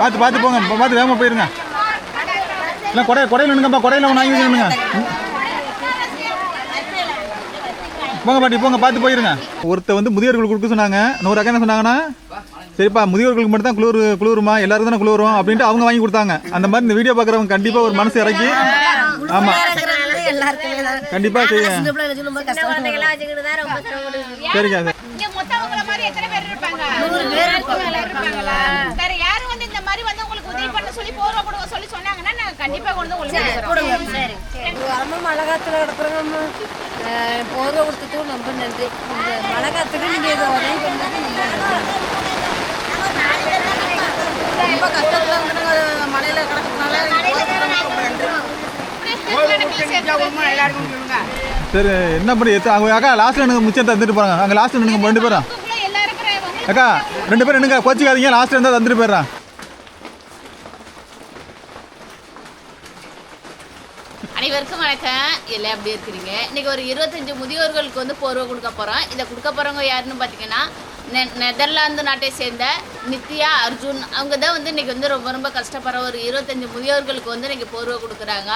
பார்த்து பார்த்து போங்க. பார்த்து வேகமாக போயிருங்க. இல்லை கொடை கொடையில் நின்றுங்கப்பா கொடையில் ஒன்று வாங்கி நின்றுங்க போங்க பாட்டி போங்க பார்த்து போயிருங்க. ஒருத்தர் வந்து முதியோர்களுக்கு கொடுக்க சொன்னாங்க. நூறு அக்கா என்ன சொன்னாங்கன்னா சரிப்பா முதியோர்களுக்கு மட்டும் தான் குளிர் குளிருமா? எல்லாரும் தானே குளிரும் அப்படின்ட்டு அவங்க வாங்கி கொடுத்தாங்க. அந்த மாதிரி இந்த வீடியோ பார்க்குறவங்க கண்டிப்பாக ஒரு மனசு இறக்கி ஆமாம் கண்டிப்பாக செய்ய சின்ன சரிங்க அது மாதிரி வந்து உங்களுக்கு உதவி பண்ண சொல்லி போர்வை கொடுக்க சொல்லி சொன்னாங்கன்னா நாங்க கண்டிப்பா கொண்டு வந்து உங்களுக்கு கொடுக்குறோம். சரி சரி. அம்மா மழை காத்துல கிடக்குறோம் போர்வை கொடுத்துட்டு ரொம்ப நன்றி. மழை காத்துக்கு நீங்க இதை உதவி பண்ணது ரொம்ப கஷ்டத்துல வந்து மழையில கிடக்கிறதுனால சரி என்ன பண்ணி அவங்க அக்கா லாஸ்ட்டில் எனக்கு மிச்சம் தந்துட்டு போகிறாங்க அங்கே லாஸ்ட்டில் நின்னுங்க ரெண்டு பேரும். அக்கா ரெண்டு பேரும் நின்னுங்க. கோச்சிக்காதீங்க லாஸ்ட்டில் இருந்தால் தந்துட்டு போயிடுறான். அனைவருக்கும் வணக்கம். எல்லாம் எப்படி இருக்கிறீங்க? இன்னைக்கு ஒரு இருபத்தஞ்சு முதியோர்களுக்கு வந்து போர்வை கொடுக்க போகிறோம் இதை கொடுக்க போகிறவங்க யாருன்னு பார்த்தீங்கன்னா நெ நெதர்லாந்து நாட்டை சேர்ந்த நித்யா அர்ஜுன். அவங்க தான் வந்து இன்னைக்கு வந்து ரொம்ப ரொம்ப கஷ்டப்படுற ஒரு இருபத்தஞ்சு முதியோர்களுக்கு வந்து இன்னைக்கு போர்வை கொடுக்குறாங்க.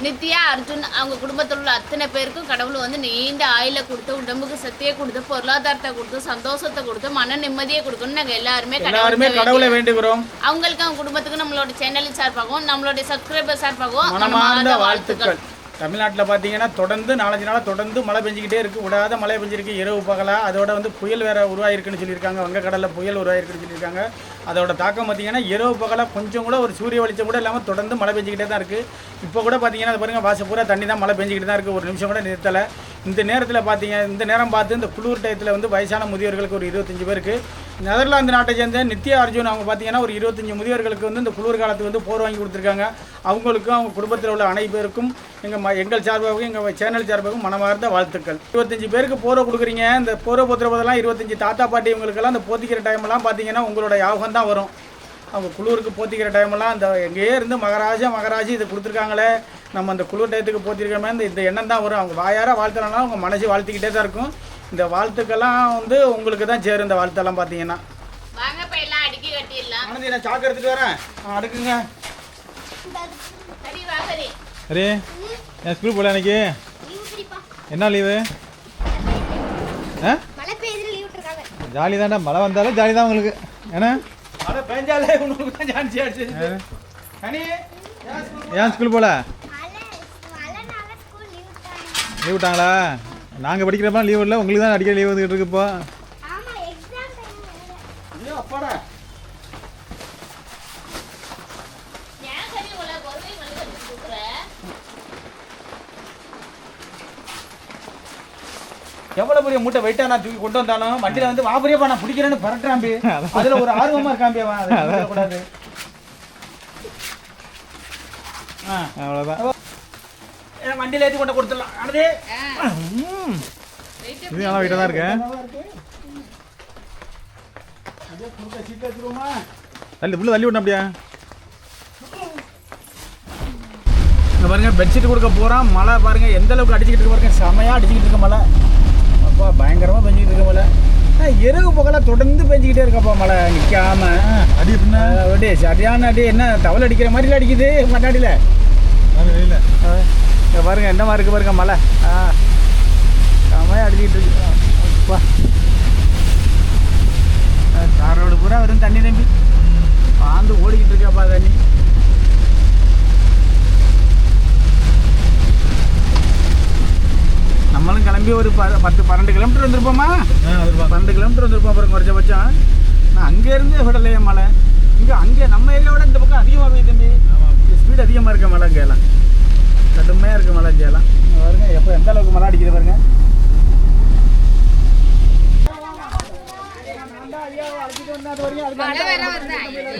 நித்யா அர்ஜுன் அவங்க குடும்பத்தில் உள்ள அத்தனை பேருக்கும் கடவுள் வந்து நீண்ட ஆயில கொடுத்து உடம்புக்கு சக்தியை கொடுத்து பொருளாதாரத்தை கொடுத்து சந்தோஷத்தை கொடுத்து மன நிம்மதியை கொடுக்கணும்னு நாங்கள் எல்லாருமே எல்லாருமே கடவுளை. வேண்டுகிறோம் அவங்களுக்கு அவங்க குடும்பத்துக்கு நம்மளோட சேனல் சார்பாகவும் நம்மளுடைய சப்ஸ்கிரைபர் சார்பாகவும் வாழ்த்துக்கள் தமிழ்நாட்டில் பார்த்தீங்கன்னா தொடர்ந்து நாலஞ்சு நாளாக தொடர்ந்து மழை பெஞ்சிக்கிட்டே இருக்குது விடாத மழை பெஞ்சிருக்கு. இரவு பகலாக அதோட வந்து புயல் வேற உருவாயிருக்குன்னு சொல்லியிருக்காங்க. வங்கக்கடலில் புயல் உருவாயிருக்குன்னு சொல்லியிருக்காங்க. அதோட தாக்கம் பார்த்தீங்கன்னா இரவு பகலாக கொஞ்சம் கூட ஒரு சூரிய வெளிச்சம் கூட இல்லாமல் தொடர்ந்து மழை பெஞ்சிக்கிட்டே தான் இருக்குது இப்போ கூட பார்த்தீங்கன்னா அது பாருங்கள் வாசல் பூரா தண்ணி தான் மழை பெஞ்சிக்கிட்டு தான் இருக்குது ஒரு நிமிஷம் கூட நிறுத்தலை. இந்த நேரத்தில் பார்த்தீங்க இந்த நேரம் பார்த்து இந்த குளிர் டயத்தில் வந்து வயசான முதியோர்களுக்கு ஒரு இருபத்தஞ்சு பேருக்கு. நெதர்லாந்து நாட்டை சேர்ந்த நித்யா அர்ஜுன் அவங்க பார்த்தீங்கன்னா ஒரு இருபத்தஞ்சு முதியோர்களுக்கு வந்து இந்த குளிர் காலத்துக்கு வந்து போர் வாங்கி கொடுத்துருக்காங்க. அவங்களுக்கும் அவங்க குடும்பத்தில் உள்ள அனைவருக்கும் எங்கள் ம எங்கள் சார்பாகவும் எங்கள் சேனல் சார்பாகவும் மனமார்ந்த வாழ்த்துக்கள். இருபத்தஞ்சு பேருக்கு போரை கொடுக்குறீங்க. இந்த போரை போத்துற போதெல்லாம் இருபத்தஞ்சு தாத்தா பாட்டி இவங்களுக்கெல்லாம் அந்த போத்திக்கிற டைம்லாம் பார்த்தீங்கன்னா உங்களோட யாகம் தான் வரும். அவங்க குளிருக்கு போத்திக்கிற டைமெல்லாம் அந்த எங்கேயே இருந்து மகராஜா மகராஜி இது கொடுத்துருக்காங்களே. நம்ம அந்த குளிர் டயத்துக்கு போத்திருக்கோமே இந்த இந்த எண்ணம் தான் வரும். அவங்க வாயார வாழ்த்துறனால அவங்க மனசு வாழ்த்திக்கிட்டே தான் இருக்கும். இந்த வாழ்த்துக்கெல்லாம் வந்து உங்களுக்கு தான் சேரும் இந்த வாழ்த்தெல்லாம் பார்த்தீங்கன்னா. வாங்க சாக்கு எடுத்துட்டு வரேன். அடுக்குங்க. சரி என் ஸ்கூல் போகல இன்னைக்கு? என்ன லீவு? ஜாலி தான்டா. மழை வந்தாலும் ஜாலி தான் உங்களுக்கு. ஏன்னா மழை பெஞ்சாலே உங்களுக்கு தான் ஜான்சி ஆச்சு. ஏன் ஸ்கூல் போகல மழை மழைனால ஸ்கூல் லீவ் விட்டாங்க லீவ் விட்டாங்களா நாங்கள் படிக்கிறப்ப லீவ் இல்லை உங்களுக்கு தான் அடிக்கடி லீவ் வந்துக்கிட்டு இருக்கு இப்போ. எவ்வளவு பெரிய மூட்டை வெயிட்டா நான் தூக்கி கொண்டு வந்தாலும் வண்டியில வந்து வாபரியப்பா நான் பிடிக்கிறேன்னு பரட்டுறாம்பி அதுல ஒரு ஆர்வமா இருக்காம்பி அவன். அதை பிடிக்க கூடாது ஆ அவ்வளோதான் வண்டியில ஏத்தி கொண்டு கொடுத்துடலாம். ஆனதே இது நல்லா வீட்டாக தான் இருக்கேன் அதே தள்ளி உள்ள தள்ளி விடணும் அப்படியா. இங்க பாருங்க பெட்ஷீட் கொடுக்க போறான். மழை பாருங்க எந்த அளவுக்கு அடிச்சுக்கிட்டு இருக்கு பாருங்க. செமையா அடிச்சுக்கிட்டு இருக்க மழை. அப்பா பயங்கரமா பெஞ்சிக்கிட்டு இருக்க மழை. ஆ, இரவு பகலா தொடர்ந்து பெஞ்சிக்கிட்டே இருக்கப்பா மழை. நிக்காம. அடி அப்படியே சரியான அடி என்ன தவளை அடிக்கிற மாதிரில அடிக்குது மண்ணாடியில். வெளியில் இங்க பாருங்க என்ன மாதிரி இருக்கு பாருங்க மழை ஆ செமையா அடிச்சுக்கிட்டு இருக்கு. அப்பா. தார் ரோடு பூரா வெறும் தண்ணி தம்பி. பாந்து ஓடிக்கிட்டு இருக்கப்பா தண்ணி. நம்மளும் கிளம்பி ஒரு ப பத்து பன்னெண்டு கிலோமீட்டர் வந்திருப்போமா? பன்னெண்டு கிலோமீட்டர் வந்திருப்போம் அப்புறம் குறைஞ்சபட்சம். நான் அங்கேருந்து விடலையே மழை இங்கே அங்கே நம்ம ஏரியாவோட இந்த பக்கம் அதிகமாக போய் தம்பி. ஸ்பீடு அதிகமாக இருக்க மழை இங்கெல்லாம் கடுமையாக இருக்க மழை இங்கெல்லாம் இங்க பாருங்க எப்போ எந்த அளவுக்கு மழை அடிக்குது பாருங்க.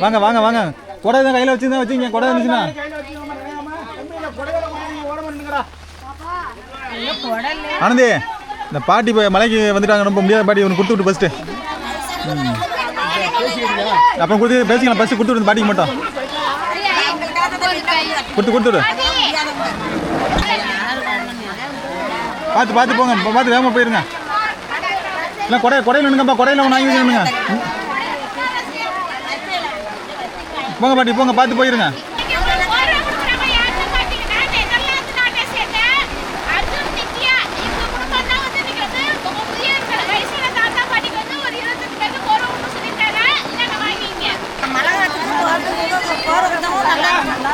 வாங்க வாங்க வாங்க. குடை தான் கையில் வச்சுருந்தா வச்சுங்க குடை இருந்துச்சுன்னா ஆனந்தி இந்த பாட்டி போய் மலைக்கு வந்துட்டாங்க ரொம்ப முடியாத பாட்டி ஒன்று கொடுத்து விட்டு ஃபஸ்ட்டு அப்புறம் கொடுத்து பேசிக்கலாம் ஃபஸ்ட்டு கொடுத்து விட்டு பாட்டிக்கு மட்டும். கொடுத்து கொடுத்துரு பார்த்து பார்த்து போங்க. பார்த்து வேகமாக போயிருங்க. இல்லை கொடை கொடையில் நின்றுங்கப்பா கொடையில் ஒன்று வாங்கி நின்னுங்க. போங்க பாட்டி போங்க. பார்த்து போயிருங்க நீங்க உங்களுக்கு போர்வை கொடுக்குறவங்க யாருன்னு பாத்தீங்கன்னா, நெதர்லாந்து நாட்டை சேர்ந்த அர்ஜுன் நித்யா. இவங்க குடும்பம் தான் வந்து இன்னைக்கு வந்து உங்க முதியோர்கள், வயசான தாத்தா பாட்டிக்கு வந்து ஒரு 25 பேருக்கு போர்வை கொடுக்க சொல்லியிருக்காங்க. இந்தாங்க வாங்கிக்கங்க. மழை காலத்துக்கு போகிறதுக்கு போகிற கொடுத்தவங்க நல்லா நல்லா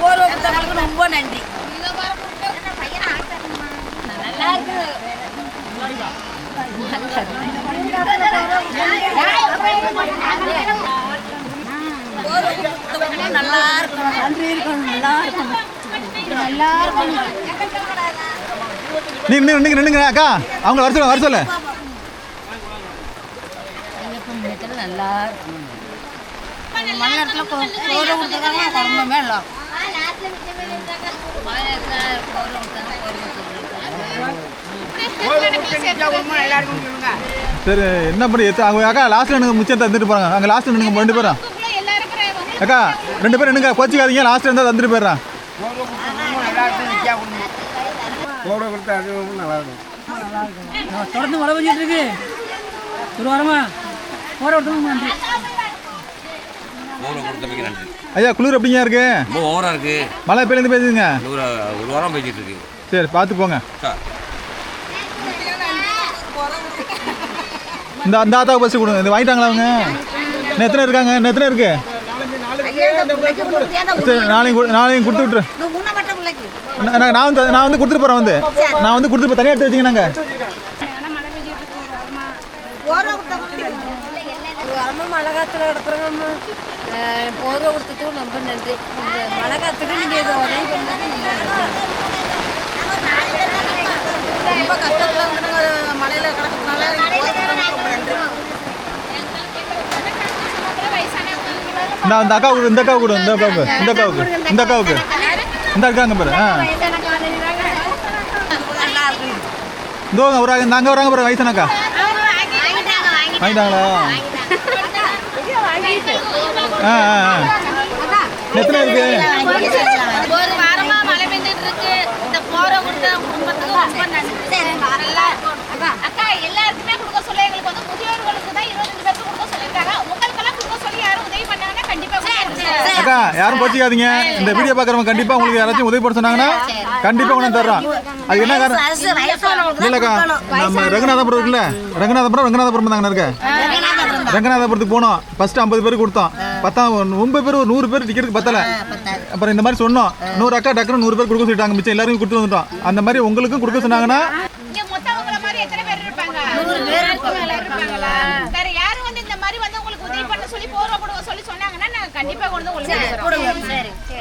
போர்வை கொடுத்தவங்களுக்கு ரொம்ப நன்றி நல்லா இருக்கு போர்வை கொடுத்தவங்க நல்லா இருக்கணும் நல்லா இருக்கணும். நல்லா இருக்கணும். நீ நின்று அக்கா. அவங்க வர சொல்ல வர சொல்ல. நல்லா இருக்கணும்? கொடுத்துருக்காங்க குழம்புமே சரி என்ன பண்ணி அக்கா லாஸ்ட்டில் எனக்கு மிச்சம் தந்துட்டு போகிறாங்க அங்கே லாஸ்ட்டில் நின்னுங்க ரெண்டு பேரும் உங்களுக்குள்ள எல்லாரும் இருக்கிற உங்களுக்கு அக்கா ரெண்டு பேரும் நின்னுங்க கோச்சிக்காதீங்க. லாஸ்ட்டில் இருந்தால் தந்துட்டு போயிடுறான் போட கொடுத்தா அது நல்லா இருக்கும். தொடர்ந்து மழை பெஞ்சிட்டு இருக்கு. ஒரு வாரமா. போற ஒருத்தவங்க நன்றி. ஐயா குளிர் எப்படிங்க இருக்கு? ரொம்ப ஓவராக இருக்கு. மழை பெய்யுது பேசுங்க ஒரு ஒரு வாரம் பேசிட்டு இருக்கு. சரி பார்த்து போங்க. இந்த அந்த ஆத்தாவை பஸ் கொடுங்க. இது வாங்கிட்டாங்களா அவங்க? எத்தனை இருக்காங்க? எத்தனை இருக்கு? நாளைக்கு கொடு- நாளைக்கு கொடுத்து பிள்ளைக்கு நான் வந்து நான் வந்து கொடுத்துட்டு போகிறேன் வந்து. நான் வந்து கொடுத்துட்டு தனியாக எடுத்து ஒரு வாரமாக மழை கொடுத்ததுக்கு ரொம்ப நன்றி. இந்த மழை காற்றுக்கு நீங்கள் இதை உதவி பண்ணதுக்கு ரொம்ப நன்றி. ரொம்ப கஷ்டத்தில் வந்து மழையில் கிடக்கிறதுனால ரொம்ப நன்றி நான் இந்த அக்காவுக்கு இந்த அக்காவுக்கு கொடு இந்த அக்காவுக்கு இந்த அக்காவுக்கு இந்த அக்காவுக்கு இந்த இருக்காங்க பாரு ஆ. நல்லா இருக்கு இதோ ஒரு இந்த அங்கே வராங்க பாரு வயசானக்கா வாங்கிட்டாங்களா? ஆ ஆ ஆ. எத்தனை இருக்கு? அக்கா எல்லாருக்குமே கொடுக்க சொல்ல எங்களுக்கு வந்து முதியோர்களுக்கு தான் 25 பேருக்கு கொடுக்க சொல்லியிருக்காங்க உங்களுக்கெல்லாம் கொடுக்க சொல்லி யாரும் உதவி பண்ணாங்கன்னா கண்டிப்பா கொடுங்க. அக்கா யாரும் கோச்சிக்காதீங்க இந்த வீடியோ பார்க்குறவங்க கண்டிப்பாக உங்களுக்கு யாராச்சும் உதவி பண்ண சொன்னாங்கன்னா கண்டிப்பாக கொண்டு வந்து தர்றோம். அது என்ன காரணம்? இல்லைக்கா நம்ம ரங்கநாதபுரம் இருக்குல்ல? ரங்கநாதபுரம் ரங்கநாதபுரம் தாங்க இருக்க? ரங்கநாதபுரத்துக்கு போனோம். ஃபர்ஸ்ட் ஐம்பது பேருக்கு கொடுத்தோம். பத்தாம் ஒன்பது பேர் ஒரு நூறு பேர் டிக்கெட்டுக்கு பத்தல. அப்புறம் இந்த மாதிரி சொன்னோம். நூறு அக்கா டக்குனு நூறு பேர் கொடுக்க சொல்லிட்டாங்க. மிச்சம் எல்லாருக்கும் கொடுத்து வந்துட்டோம். அந்த மாதிரி உங்களுக்கும் கொடுக்க சொன்னாங்கன்னா இங்க மொத்தம் உங்கள மாதிரி எத்தனை பேர் இருப்பாங்க மேல இருப்பாங்களா வேற யாரும் வந்து இந்த மாதிரி வந்து உங்களுக்கு உதவி பண்ண சொல்லி போர்வை கொடுக்க சொல்லி சொன்னாங்கன்னா நாங்க கண்டிப்பா கொண்டு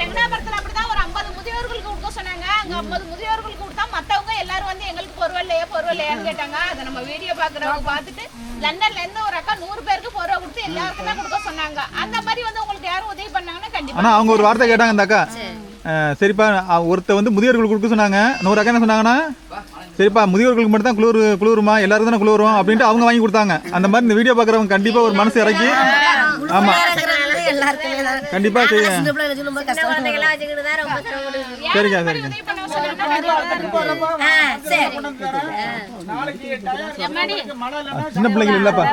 ரெங்கனாபுரத்துல அப்படிதான் ஒரு 50 முதியோர்களுக்கு கொடுக்க சொன்னாங்க. அங்க 50 முதியோர்களுக்கு கொடுத்தா மத்தவங்க எல்லாரும் வந்து எங்களுக்கு பொருள் இல்லையா பொருள் இல்லையான்னு கேட்டாங்க. அதை நம்ம வீடியோ பாக்குறவங்க பார்த்துட்டு லண்டன்ல இருந்து ஒரு அக்கா நூறு பேருக்கு போர்வை கொடுத்து எல்லாருக்குமே கொடுக்க சொன்னாங்க. அந்த மாதிரி வந்து உங்களுக்கு யாரும் உதவி பண்ணாங்கன்னா கண்டிப்பா ஆனால் அவங்க ஒரு வார்த்தை கேட்டாங்க அந்த அக்கா. சரிப்பா அஹ், ஒருத்தர் வந்து முதியோர்களுக்கு கொடுக்க சொன்னாங்க. நூறு அக்கா என்ன சொன்னாங்கன்னா சரிப்பா முதியோர்களுக்கு மட்டும் தான் குளிர் குளிருமா? எல்லாருக்கும் தானே குளிரும் அப்படின்ட்டு அவங்க வாங்கி கொடுத்தாங்க. அந்த மாதிரி இந்த வீடியோ பார்க்குறவங்க கண்டிப்பாக ஒரு மனசு இறக்கி ஆமாம் எல்லாருக்குமே கண்டிப்பாக செய்ய சின்ன பிள்ளைங்க சொல்லும்போது கஷ்டம் குழந்தைகள்லாம் வச்சுக்கிட்டு தான் ரொம்ப சிரமப்படுது சரிக்கா சரிக்கா. உதவி பண்ண சொன்னாங்கன்னா ஆ சரி. சின்ன பிள்ளைகள் இல்லைப்பா.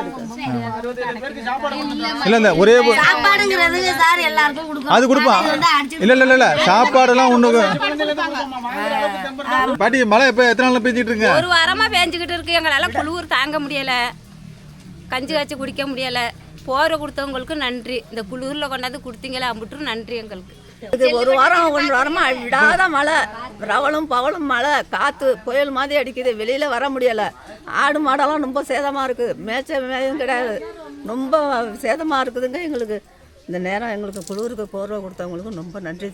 இல்லை இல்லை ஒரே ஒரு- சாப்பாடுங்கிறது சார் எல்லாருக்கும் கொடுக்கும் அது கொடுப்பான் இல்லை இல்லை இல்லை இல்லை சாப்பாடெல்லாம் ஒன்று பாட்டி மழை எப்போ எத்தனை நாள் பேசிட்டு இருக்குங்க ஒரு வாரமாக பேஞ்சுக்கிட்டு இருக்கு. எங்களால் குளிர் தாங்க முடியலை. கஞ்சி காய்ச்சி குடிக்க முடியலை. போகிற கொடுத்தவங்களுக்கு நன்றி. இந்த குளிரில் கொண்டாந்து கொடுத்தீங்களே அம்பிட்டும் நன்றி எங்களுக்கு. இது ஒரு வாரம் ஒன்று வாரமாக விடாத மழை. ரவலும் பவலும் மழை. காற்று புயல் மாதிரி அடிக்குது. வெளியில் வர முடியலை. ஆடு மாடெல்லாம் ரொம்ப சேதமாக இருக்குது. மேய்ச்ச மேயும் கிடையாது. ரொம்ப சேதமாக இருக்குதுங்க எங்களுக்கு. இந்த நேரம் எங்களுக்கு குளிருக்கு போர்வை கொடுத்தவங்களுக்கு ரொம்ப நன்றி.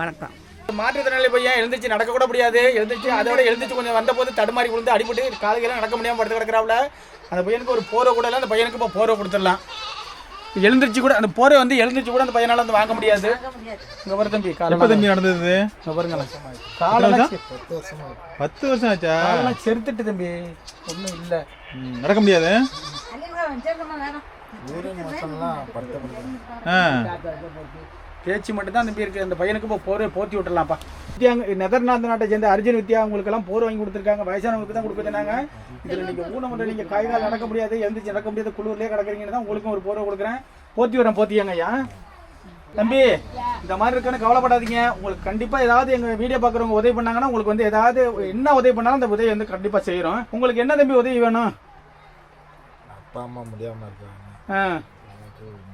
வணக்கம். மாற்றுத்திறனாளி பையன் எழுந்திரிச்சு நடக்க கூட முடியாது. எழுந்திரிச்சு அதோட எழுந்திரிச்சு கொஞ்சம் வந்தபோது தடுமாறி விழுந்து அடிபட்டு காலையெல்லாம் நடக்க முடியாமல் படுத்து கிடக்குறாப்புல அந்த பையனுக்கு ஒரு போரை கூட இல்லை அந்த பையனுக்கு இப்போ போரை கொடுத்துடலாம். எழுந்திரிச்சு கூட அந்த போரை வந்து எழுந்திரிச்சு கூட அந்த பையனால வந்து வாங்க முடியாது. இங்க தம்பி காலம் தம்பி நடந்தது? இங்க? பத்து வருஷம் ஆச்சா. காலெல்லாம் செருத்துட்டு தம்பி ஒன்றும் இல்லை. நடக்க முடியாது? ஆ. பேச்சு மட்டும் தான் தம்பி இருக்கு. அந்த பையனுக்கு இப்போ போர்வை போத்தி விட்டுறலாம்ப்பா வித்யா நெதர்லாந்து நாட்டை சேர்ந்த அர்ஜுன் வித்யா அவங்களுக்கெல்லாம் போர் வாங்கி கொடுத்துருக்காங்க. வயசானவங்களுக்கு தான் கொடுக்க சொன்னாங்க. இதில் நீங்கள் ஊனமுறை நீங்கள் காய்கால் நடக்க முடியாது எழுந்திரிச்சு நடக்க முடியாது குளிர்லேயே கிடக்குறீங்கன்னு தான் உங்களுக்கும் ஒரு போர்வை கொடுக்குறேன். போத்தி வரேன் போத்தியாங்க ஐயா. தம்பி இந்த மாதிரி இருக்குன்னு கவலைப்படாதீங்க. உங்களுக்கு கண்டிப்பாக ஏதாவது எங்கள் வீடியோ பார்க்குறவங்க உதவி பண்ணாங்கன்னா உங்களுக்கு வந்து ஏதாவது என்ன உதவி பண்ணாலும் அந்த உதவி வந்து கண்டிப்பாக செய்கிறோம் உங்களுக்கு என்ன தம்பி உதவி வேணும்? அப்பா அம்மா முடியாமல் இருக்காங்க. ஆ.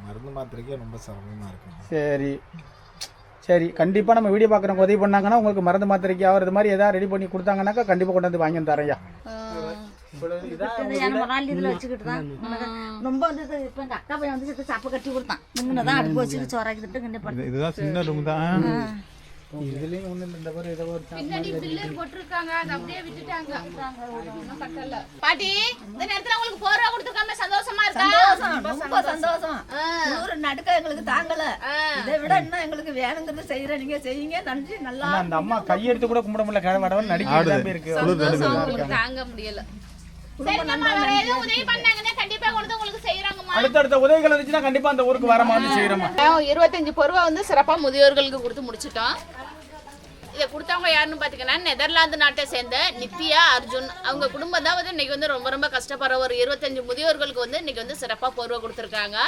மருந்து மாத்திரைக்கே ரொம்ப சிரமமாக இருக்குங்க. சரி. சரி கண்டிப்பாக நம்ம வீடியோ பார்க்குறவங்க உதவி பண்ணாங்கன்னா உங்களுக்கு மருந்து மாத்திரைக்கு ஆகிறது மாதிரி ஏதாவது ரெடி பண்ணி கொடுத்தாங்கன்னாக்கா கண்டிப்பாக கொண்டு வந்து வாங்கி இது- இதுதான் சின்ன ரூம் தான். இதுலேயும் ஒன்றும் இந்த மாதிரி ஏதோ ஒரு பின்னாடி பில்லர் போட்டிருக்காங்க அதை அப்படியே விட்டுட்டாங்க ஒண்ணும் கட்டல. பாட்டி இந்த நேரத்துல உங்களுக்கு போர்வை கொடுத்துருக்காம சந்தோஷமா இருக்கா? சந்தோஷம் ரொம்ப சந்தோஷம். நூறு நடுக்க எங்களுக்கு தாங்கல. இதை விட இன்னும் எங்களுக்கு வேணுங்கிறது செய்யற நீங்க செய்யுங்க. நன்றி நல்லா ஆனா அந்த அம்மா கையெடுத்து கூட கும்பிட முடியல. வடவன் நடிக்கிட்டு தான் இருக்கு. தாங்க முடியல. உதவி பண்ணாங்கன்னா கண்டிப்பா கொண்டு வந்து உங்களுக்கு செய்யறாங்கம்மா அடுத்தடுத்த உதவிகள் இருந்துச்சுன்னா கண்டிப்பா அந்த ஊருக்கு வர மாதிரி செய்யறோமா இருபத்தஞ்சு பொருவா வந்து சிறப்பாக முதியோர்களுக்கு கொடுத்து முடிச்சிட்டோம். இதை கொடுத்தவங்க யாருன்னு பார்த்தீங்கன்னா நெதர்லாந்து நாட்டை சேர்ந்த நித்யா அர்ஜுன். அவங்க குடும்பம் தான் வந்து இன்னைக்கு வந்து ரொம்ப ரொம்ப கஷ்டப்படுற ஒரு இருபத்தஞ்சு முதியோர்களுக்கு வந்து இன்னைக்கு வந்து சிறப்பாக பொருவை கொடுத்துருக்காங்க.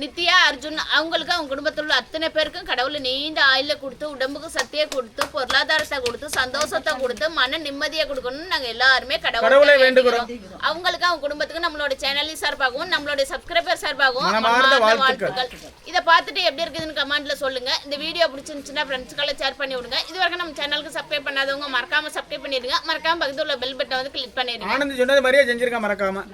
நித்யா அர்ஜுன் அவங்களுக்கு அவங்க குடும்பத்தில் உள்ள அத்தனை பேருக்கும் கடவுள் நீண்ட ஆயுள கொடுத்து உடம்புக்கு சக்தியை கொடுத்து பொருளாதாரத்தை கொடுத்து சந்தோஷத்தை கொடுத்து மன நிம்மதியை கொடுக்கணும்னு நாங்கள் எல்லாருமே கடவுளை வேண்டுகிறோம். அவங்களுக்கு அவங்க குடும்பத்துக்கு நம்மளோட சேனல் சார்பாகவும் நம்மளுடைய சப்ஸ்கிரைபர் சார்பாகவும் வாழ்த்துக்கள். இதை பார்த்துட்டு எப்படி இருக்குதுன்னு கமெண்ட்ல சொல்லுங்க. இந்த வீடியோ பிடிச்சிருந்துச்சுன்னா ஃப்ரெண்ட்ஸ்க்கெல்லாம் ஷேர் பண்ணி விடுங்க. இது வரைக்கும் நம்ம சேனலுக்கு சப்ஸ்கிரைப் பண்ணாதவங்க மறக்காம சப்ஸ்கிரைப் பண்ணிடுங்க. மறக்காம பக்கத்துல பெல் பட்டனை வந்து கிளிக் பண்ணிடுங்க. ஆனந்த் சொன்னது மாதிரியே செஞ்சிருக்கேன் மறக்காம.